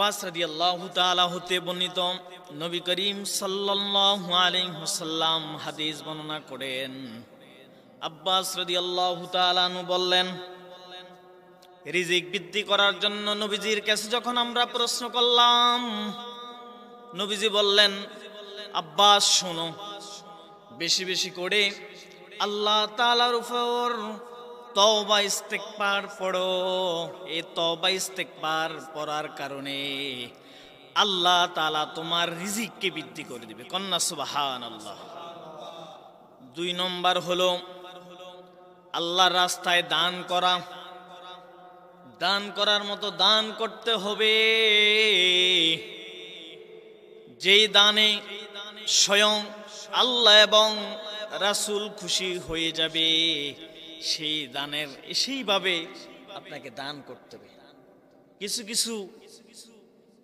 আব্বাস রাদিয়াল্লাহু তাআলা হতে বর্ণিত নবী করিম সাল্লাল্লাহু আলাইহি ওয়াসাল্লাম হাদিস বর্ণনা করেন। আব্বাস রাদিয়াল্লাহু তাআলা আনহু বললেন, রিজিক বৃদ্ধি করার জন্য নবীজির কাছে যখন আমরা প্রশ্ন করলাম, নবীজি বললেন, আব্বাস শোনো, বেশি বেশি করে আল্লাহ তাআলার উপর তওবা ইস্তেকবার পড়ো। এ এই তওবা ইস্তেকবার পড়ার কারণে আল্লাহ তালা তোমার রিজিককে বৃদ্ধি করে দিবে। কন্যা সুবাহান আল্লাহ দুই নম্বর হলো আল্লাহর রাস্তায় দান করা। দান করার মতো দান করতে হবে। যেই দানে স্বয়ং আল্লাহ এবং রাসূল খুশি হয়ে যাবে। সেই দানের, সেইভাবে আপনাকে দান করতে হবে। কিছু কিছু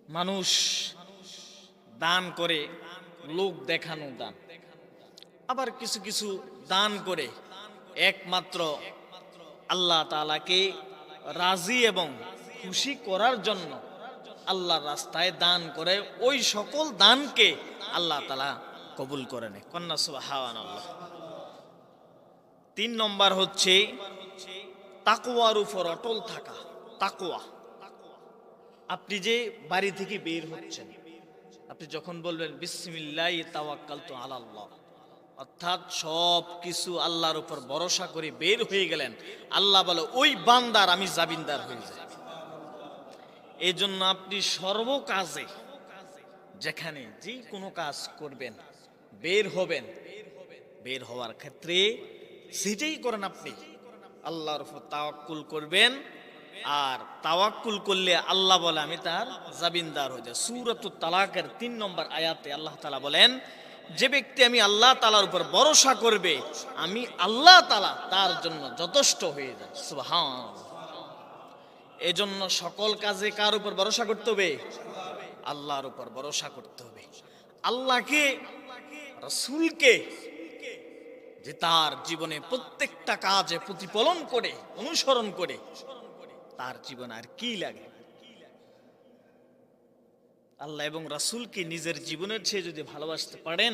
মানুষ দান করে, লোক দেখানো দান। আবার কিছু কিছু দান করে, একমাত্র আল্লাহ তালাকে রাজি এবং খুশি করার জন্য আল্লাহর রাস্তায় দান করে, ওই সকল দানকে আল্লাহ তালা কবুল করে নেয়। কন্যা সুবাহান আল্লাহ তিন নম্বর হচ্ছে তাকুয়ার উপর অটল থাকা তাকুয়া আপনি যে বাড়ি থেকে বের হচ্ছেন, আপনি যখন বলবেন, বিসমিল্লাহ তাওয়াক্কাল তো আল্লাহ অর্থাৎ সব কিছু আল্লাহর উপর ভরসা করে বের হয়ে গেলেন, আল্লাহ বলে, ওই বান্দার আমি জাবিনদার হয়ে যাই। এই জন্য আপনি সর্বকাজে যেখানে যে কোনো কাজ করবেন, বের হবেন, বের হওয়ার ক্ষেত্রে সেটাই করেন আপনি। আল্লাহর উপর তাওয়াক্কুল করবেন আর তাওয়াক্কুল করলে আল্লাহ বলে, আমি তার জাবিনদার হয়ে যায় সুরত তালাকের তিন নম্বর আয়াতে আল্লাহ তালা বলেন, যে ব্যক্তি আমি আল্লাহ তালার উপর ভরসা করবে, আমি আল্লাহ তালা তার জন্য যথেষ্ট হয়ে যায় সুবহান এজন্য সকল কাজে কার উপর ভরসা করতে হবে? আল্লাহর উপর ভরসা করতে হবে। আল্লাহকে, রসুলকে যে তার জীবনে প্রত্যেকটা কাজে প্রতিফলন করে, অনুসরণ করে, তার জীবন আর কি লাগে? আল্লাহ এবং রাসুলকে নিজের জীবনের চেয়ে যদি ভালোবাসতে পারেন,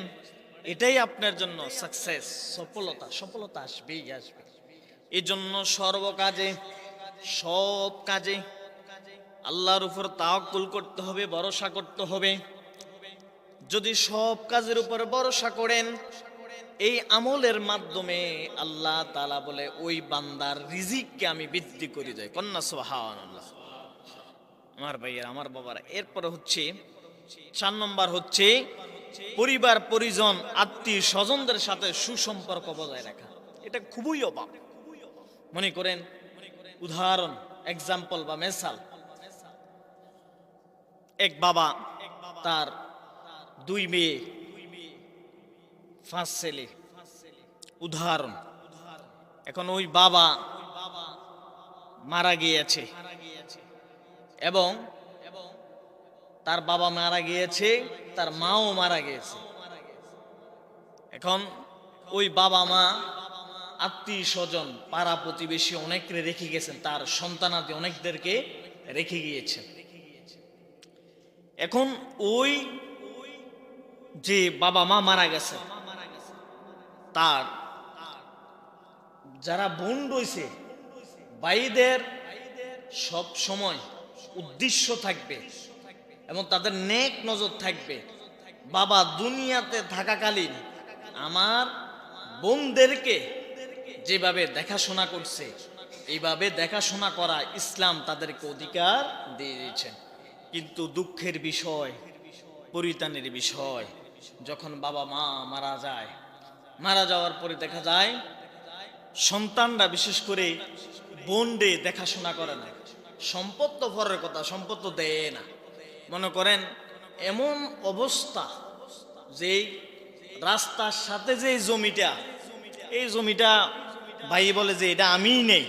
এটাই আপনার জন্য সাকসেস সফলতা সফলতা আসবেই, আসবে। এই জন্য সর্বকাজে সব কাজে আল্লাহর উপর তাওকুল করতে হবে, ভরসা করতে হবে। যদি সব কাজের উপর ভরসা করেন এই আমলের মাধ্যমে আল্লাহ তালা বলে, ওই বান্দার রিজিককে আমি বৃদ্ধি করে যাই। কন্যা সোহান আমার ভাইয়ের, আমার বাবার, এরপরে হচ্ছে, চার নম্বর হচ্ছে, পরিবার, পরিজন, আত্মীয় স্বজনদের সাথে সুসম্পর্ক বজায় রাখা। এটা খুবই অভাব। মনে করেন, উদাহরণ এক্সাম্পল বা মেসাল। এক বাবা, তার দুই মেয়ে পাঁচ ছেলে উদাহরণ, এখন ওই বাবা মারা গিয়েছে এবং তার বাবা মারা গিয়েছে, তার মাও মারা গিয়েছে। এখন ওই বাবা মা আত্মীয় স্বজন, পাড়া প্রতিবেশী অনেককে রেখে গেছেন, তার সন্তানাদি অনেকদেরকে রেখে গিয়েছেন। এখন ওই যে বাবা মা মারা গেছে তার যারা বোন রয়েছে, ভাইদের সব সময় উদ্দেশ্য থাকবে এবং তাদের নেক নজর থাকবে। বাবা, দুনিয়াতে থাকাকালীন আমার বোনদেরকে যেভাবে দেখাশোনা করছে, এইভাবে দেখাশোনা করা ইসলাম তাদেরকে অধিকার দিয়ে দিয়েছেন কিন্তু দুঃখের বিষয় পরিতানের বিষয়, যখন বাবা মা মারা যায় মারা যাওয়ার পরে দেখা যায়, সন্তানরা বিশেষ করে বোনডে দেখাশোনা করে না। সম্পদ তো ভরের কথা, সম্পদ তো দেয় না। মনে করেন, এমন অবস্থা যে রাস্তার সাথে যে জমিটা, এই জমিটা ভাই বলে যে এটা আমিই নেই।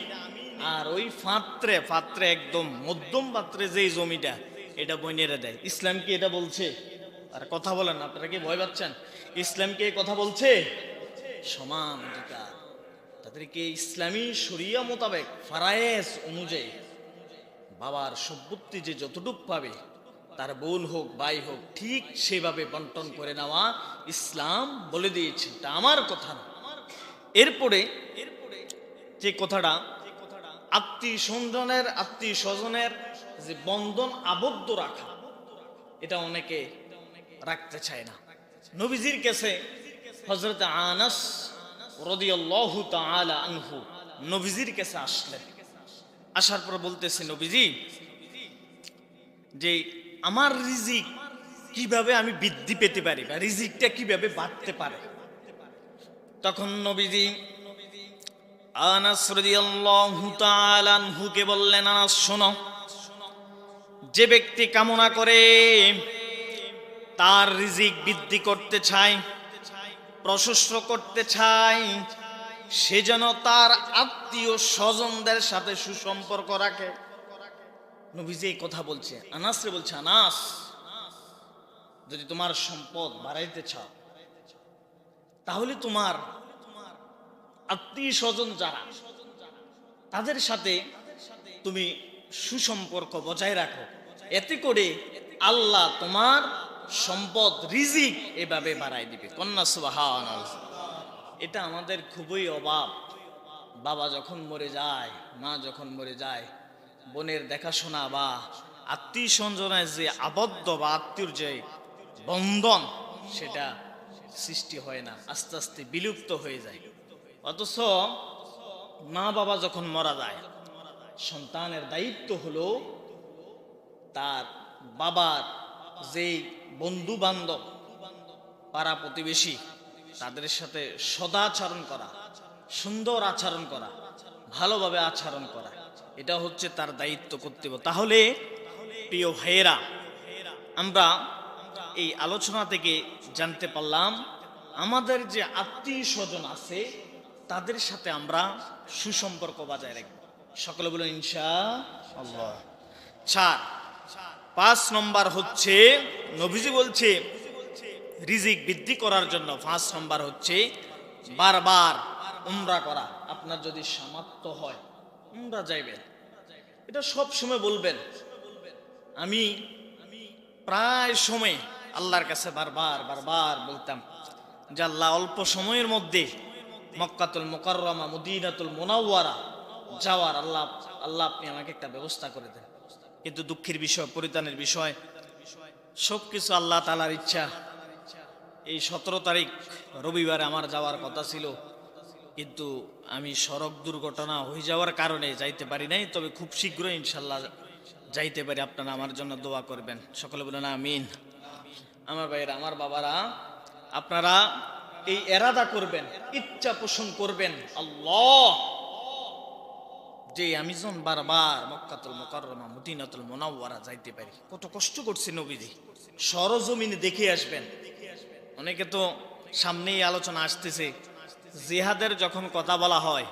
আর ওই পাত্রে পাত্রে একদম মধ্যম পাত্রে যে জমিটা, এটা বইনেরা দেয়। ইসলাম কি এটা বলছে? আর কথা বলেন আপনারা কি ভয় পাচ্ছেন? ইসলাম কি কথা বলছে? সমান অধিকার। তাদেরকে ইসলামী শরিয়া মোতাবেক ফারায়েজ অনুযায়ী বাবার সম্পত্তি যে যতটুক পাবে, তার বোন হোক, ভাই হোক, ঠিক সেভাবে বন্টন করে নেওয়া ইসলাম বলে দিয়েছে। তা আমার কথা না। এরপরে যে কথাটা আত্মীয় স্বজনের আত্মীয় স্বজনের যে বন্ধন আবদ্ধ রাখা, এটা অনেকে রাখতে চায় না। নবীজির কাছে হজরত আনাস রদিয়াল্লাহু তাআলা আনহু নবীজির কাছে আসলেন। আসার পর বলতেছে, নবীজি, যে আমার রিজিক কীভাবে আমি বৃদ্ধি পেতে পারি বা রিজিকটা কীভাবে বাড়তে পারে? তখন নবীজি আনাস রাদিয়াল্লাহু তাআলা আনহুকে বললেন, আনাস, শোনো, যে ব্যক্তি কামনা করে তার রিজিক বৃদ্ধি করতে চায় প্রশস্ত করতে চাই, সে যেন তার আত্মীয় স্বজনদের সাথে সুসম্পর্ক রাখে। নবীজি এই কথা বলছে, আনাসরে বলছে, আনাস, যদি তোমার সম্পদ বাড়াইতে চাও, তাহলে তোমার আত্মীয় স্বজন যারা, তাদের সাথে তুমি সুসম্পর্ক বজায় রাখো। এতে করে আল্লাহ তোমার সম্পদ, রিজিক এভাবে বাড়াই দিবে। কন্যা সুবাহান এটা আমাদের খুবই অভাব। বাবা যখন মরে যায়, মা যখন মরে যায়, বোনের দেখাশোনা বা আত্মীয় স্বজনের যে আবদ্ধ বা আত্মীয় যে বন্ধন, সেটা সৃষ্টি হয় না। আস্তে আস্তে বিলুপ্ত হয়ে যায়। অথচ মা বাবা যখন মারা যায়, সন্তানের দায়িত্ব হলো তার বাবার যেই বন্ধু বান্ধব পাড়া প্রতিবেশী, তাদের সাথে সদাচরণ করা, সুন্দর আচরণ করা, ভালোভাবে আচরণ করা, এটা হচ্ছে তার দায়িত্ব কর্তব্য। তাহলে, প্রিয় ভাইয়েরা, আমরা এই আলোচনা থেকে জানতে পারলাম, আমাদের যে আত্মীয় স্বজন আছে, তাদের সাথে আমরা সুসম্পর্ক বজায় রাখব। সকলে বলুন ইনশা আল্লাহ চার পাঁচ নম্বর হচ্ছে, নবীজি বলছে, রিজিক বৃদ্ধি করার জন্য পাঁচ নম্বর হচ্ছে, বারবার উমরা করা। আপনার যদি সামর্থ্য হয়, উমরা যাইবেন। এটা সব সময় বলবেন। আমি প্রায় সময় আল্লাহর কাছে বারবার বারবার বলতাম যে আল্লাহ, অল্প সময়ের মধ্যে মক্কাতুল মোকাররমা, মদিনাতুল মোনাওয়ারা যাওয়ার আল্লাহ আল্লাহ আপনি আমাকে একটা ব্যবস্থা করে দেন। কিন্তু দুঃখের বিষয়, পরিত্রাণের বিষয় সব কিছু আল্লাহ তালার ইচ্ছা। এই সতেরো তারিখ রবিবারে আমার যাওয়ার কথা ছিল, কিন্তু আমি সড়ক দুর্ঘটনা হয়ে যাওয়ার কারণে যাইতে পারি নাই, তবে খুব শীঘ্রই ইনশাল্লাহ যাইতে পারি। আপনারা আমার জন্য দোয়া করবেন। সকলে বলেন, আমিন। আমার ভাইয়েরা, আমার বাবারা, আপনারা এই এরাদা করবেন, ইচ্ছা পোষণ করবেন। আল্লাহ! যে আমি যখন বারবার মক্কাতুল মোকাররমা, মদিনাতুল মোনাওয়ারা যাইতে পারি। কত কষ্ট করছে নবীজি। সরজমিনে দেখে আসবেন। অনেকে তো সামনেই আলোচনা আসতেছে, জিহাদের যখন কথা বলা হয়,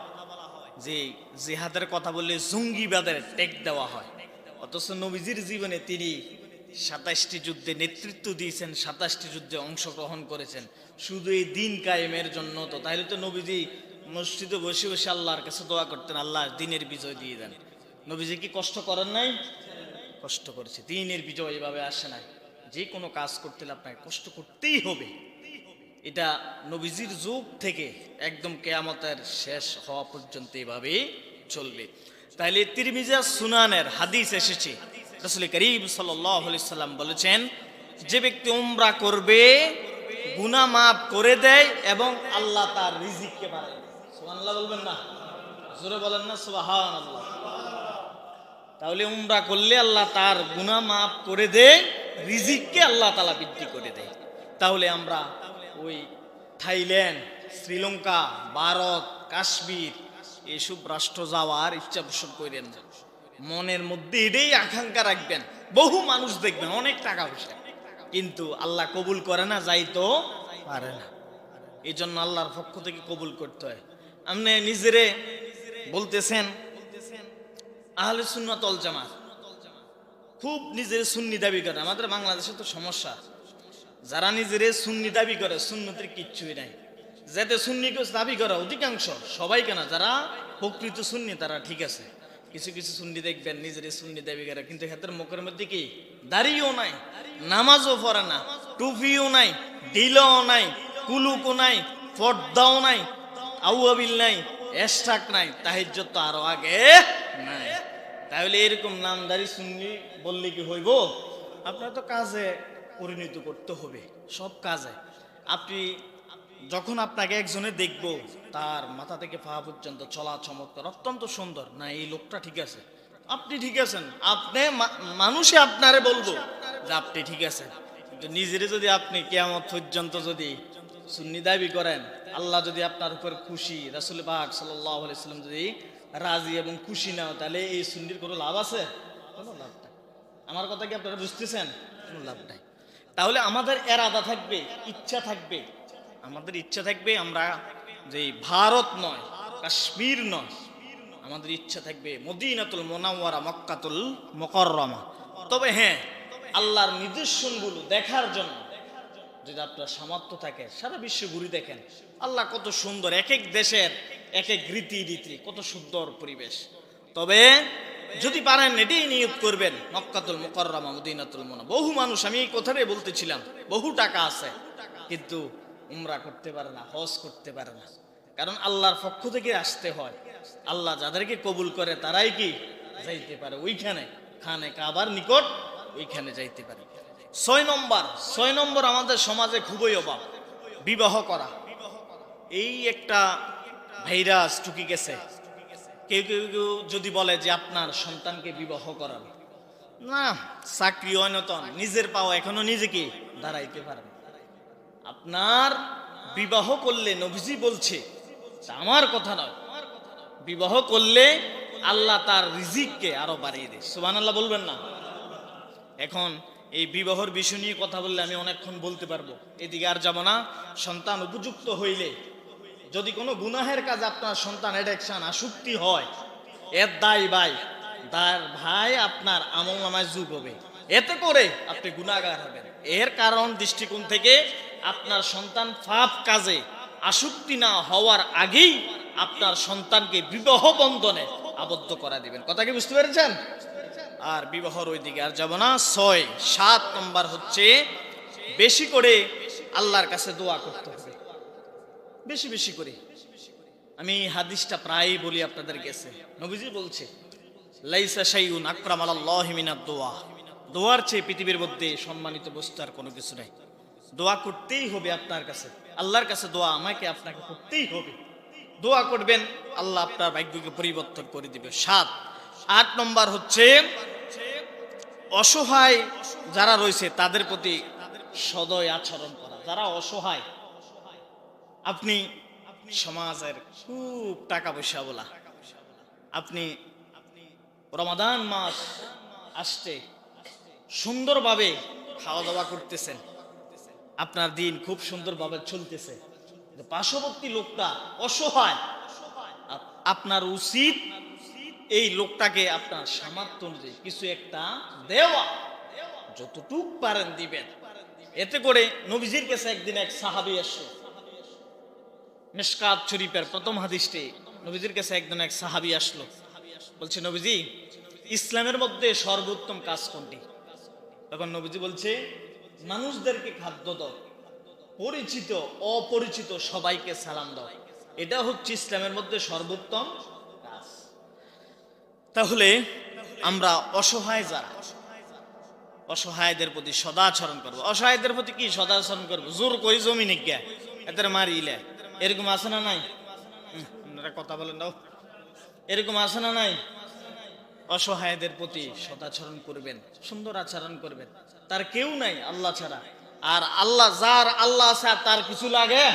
যে জিহাদের কথা বললে জঙ্গিবাদের টেক দেওয়া হয়। অথচ নবীজির জীবনে তিনি সাতাশটি যুদ্ধে নেতৃত্ব দিয়েছেন, সাতাশটি যুদ্ধে অংশগ্রহণ করেছেন। শুধু এই দিন কায়েমের জন্য তো, তাহলে তো নবীজি মসজিদে বসে বসে আল্লাহর কাছে দোয়া করতেন, আল্লাহ দিনের বিজয় দিয়ে দেন। নবীজি কি কষ্ট করেন নাই? কষ্ট করেছে। দিনের বিজয় এভাবে আসে নাই। যে কোনো কাজ করতে আপনাকে কষ্ট করতেই হবে। এটা নবীজির যুগ থেকে একদম কেয়ামতের শেষ হওয়া পর্যন্ত এভাবে চলবে। তাইলে তিরমিজা সুনানের হাদিস এসেছে। রসুল করিম সাল্লাম বলেছেন, যে ব্যক্তি উমরা করবে গুনা মাফ করে দেয় এবং আল্লাহ তার রিজিককে বাড়ায় বলবেন না? জোরে বলেন না তাহলে উমরা করলে আল্লাহ তার গুনাহ মাফ করে দেয় রিজিককে আল্লাহ তালা বৃদ্ধি করে দেয় তাহলে আমরা ওই থাইল্যান্ড, শ্রীলঙ্কা, ভারত, কাশ্মীর এসব রাষ্ট্র যাওয়ার ইচ্ছা পোষণ করেন। মনের মধ্যে এটাই আকাঙ্ক্ষা রাখবেন। বহু মানুষ দেখবেন, অনেক টাকা পয়সা। কিন্তু আল্লাহ কবুল করে না যাই তো পারে না। এই জন্য আল্লাহর পক্ষ থেকে কবুল করতে হয়। আপনি নিজেরে বলতেছেন, আহলে সুন্নাতল জামাত খুব নিজের সুন্নি দাবি করে। আমাদের বাংলাদেশে তো সমস্যা। যারা নিজেরে সুন্নি দাবি করে, সুন্নতির কিচ্ছুই নাই। যাতে সুন্নি দাবি করে, অধিকাংশ, সবাই কেনা। যারা প্রকৃত সুন্নি, তারা ঠিক আছে। কিছু কিছু সুন্নি দেখবেন, নিজের সুন্নি দাবি করে। কিন্তু হাতের মুখের মধ্যে কি? দাড়িও নাই, নামাজও পড়ে না, টুপিও নাই ডিলও নাই কুলুকও নাই, পর্দাও নাই আউয়াবিল নাই, এস্টাক নাই, তাহিজ্জত তো আরও আগে নাই। তাহলে এরকম নামদারি সুন্নি বললে কি হইব? আপনার তো কাজে পরিণত করতে হবে, সব কাজে। আপনি যখন আপনাকে একজনে দেখব, তার মাথা থেকে পা পর্যন্ত চলা চমৎকার, অত্যন্ত সুন্দর। না, এই লোকটা ঠিক আছে। আপনি ঠিক আছেন। আপনি মানুষে আপনারে বলব যে আপনি ঠিক আছেন। নিজেরে যদি আপনি কেয়ামত পর্যন্ত যদি সুন্নি দাবি করেন আল্লাহ যদি আপনার উপর খুশি, রাসুল বাগ সাল্লাম যদি রাজি এবং খুশি নাও তাহলে এই সুন্নির কোনো লাভ আছে? কোনো লাভ নাই। আমার কথা কি আপনারা বুঝতেছেন? কোনো লাভ নাই। তাহলে আমাদের এরাদা থাকবে, ইচ্ছা থাকবে। আমাদের ইচ্ছা থাকবে আমরা যে ভারত নয়, কাশ্মীর নয়, আমাদের ইচ্ছা থাকবে মদিনাতুল মোনাওয়ারা, মক্কাতুল মকররমা। তবে হ্যাঁ আল্লাহর নিদর্শনগুলো দেখার জন্য যদি আপনার সামর্থ্য থাকে, সারা বিশ্ব ঘুরে দেখেন। আল্লাহ কত সুন্দর এক এক দেশের এক এক রীতি রীতি কত সুন্দর পরিবেশ। তবে যদি পারেন, এটাই নিয়োগ করবেন। মক্কাতুল মুকররমা, মদিনাতুল মোনা বহু মানুষ, আমি এই কথাটাই বলতেছিলাম, বহু টাকা আছে, কিন্তু উমরা করতে পারে না, হজ করতে পারে না। কারণ আল্লাহর পক্ষ থেকে আসতে হয়। আল্লাহ যাদেরকে কবুল করে, তারাই কি? যাইতে পারে। ওইখানে, খানে কাবার নিকট, ওইখানে যাইতে পারে। ছয় নম্বর ছয় নম্বর আমাদের সমাজে খুবই অভাব, বিবাহ করা। এই একটা ভাইরাস ঢুকে গেছে। কেউ কেউ কেউ যদি বলে যে আপনার সন্তানকে বিবাহ করান, না, চাকরি অনতন নিজের পাওয়া এখনও নিজেকে দাঁড়াইতে পারেন আপনার বিবাহ করলে নবীজি বলছে আমার কথা নয়। বিবাহ করলে আল্লাহ তার রিজিককে আরও বাড়িয়ে দেয়। সুবান আল্লাহ বলবেন না। এখন এই বিবাহর বিষয় নিয়ে কথা বললে আমি অনেকক্ষণ বলতে পারব। এদিকে আর যাব না। সন্তান উপযুক্ত হইলে যদি কোনো গুনাহের কাজ আপনার সন্তান অ্যাডেকশন আসক্তি হয়, এর দায় ভাই তার ভাই আপনার আমল নামায় যুগ হবে। এতে করে আপনি গুণাগার হবেন। এর কারণ দৃষ্টিকোণ থেকে আপনার সন্তান ফাপ কাজে আসক্তি না হওয়ার আগেই আপনার সন্তানকে বিবাহ বন্ধনে আবদ্ধ করা দিবেন। কথা কি বুঝতে পেরেছেন? আর বিবাহর ওই দিকে আর যাব না, ছয়, সাত নম্বর হচ্ছে বেশি করে আল্লাহর কাছে দোয়া করতে হবে। বেশি বেশি করে। আমি হাদিসটা প্রায়ই বলি আপনাদের কাছে। নবীজি বলছে, লাইসা শাইউন আকরাম আলাল্লাহি মিনাদ দোয়া। দোয়ার চেয়ে পৃথিবীর মধ্যে সম্মানিত বস্তু আর কোনো কিছু নাই। দোয়া করতেই হবে আপনার কাছে। আল্লাহর কাছে দোয়া আমাকে আপনাকে করতেই হবে। দোয়া করবেন, আল্লাহ আপনার ভাগ্যকে পরিবর্তন করে দিবে। সাত, আট নম্বর হচ্ছে অসহায় যারা রয়েছে, তাদের প্রতি সদয় আচরণ করা। যারা অসহায়, আপনি সমাজের খুব টাকা পয়সা বলা। আপনি রমাদান মাস আসছে সুন্দরভাবে খাওয়া দাওয়া করতেছেন। আপনার দিন খুব সুন্দরভাবে চলতেছে। পার্শ্ববর্তী লোকটা অসহায়। আপনার উচিত এই লোকটাকে আপনার সামর্থ্য অনুযায়ী কিছু একটা দেওয়া। যতটুক পারেন দিবেন। এতে করে নবীজির কাছে একদিন এক সাহাবি আসলো মিশকাত শরীফের প্রথম হাদিসটি নবীজির কাছে একদিন এক সাহাবি আসলো। বলছে, নবীজি, ইসলামের মধ্যে সর্বোত্তম কাজ কোনটি? তখন নবীজি বলছে, মানুষদেরকে খাদ্য দাও, পরিচিত, অপরিচিত সবাইকে সালাম দাও। এটা হচ্ছে ইসলামের মধ্যে সর্বোত্তম তাহলে আমরা অসহায় যারা, অসহায়দের প্রতি সদাচরণ করব। অসহায়দের প্রতি কি সদাচরণ করব? জোর করি জমিনে গিয়া? এদের মারিলে। এরকম আছে না নাই? আপনারা কথা বলেন দাও। এরকম আছে না নাই? অসহায়দের প্রতি সদাচরণ করবেন, সুন্দর আচরণ করবেন। তার কেউ নাই আল্লাহ ছাড়া। আর আল্লাহ, যার আল্লাহ আছে তার কিছু লাগে?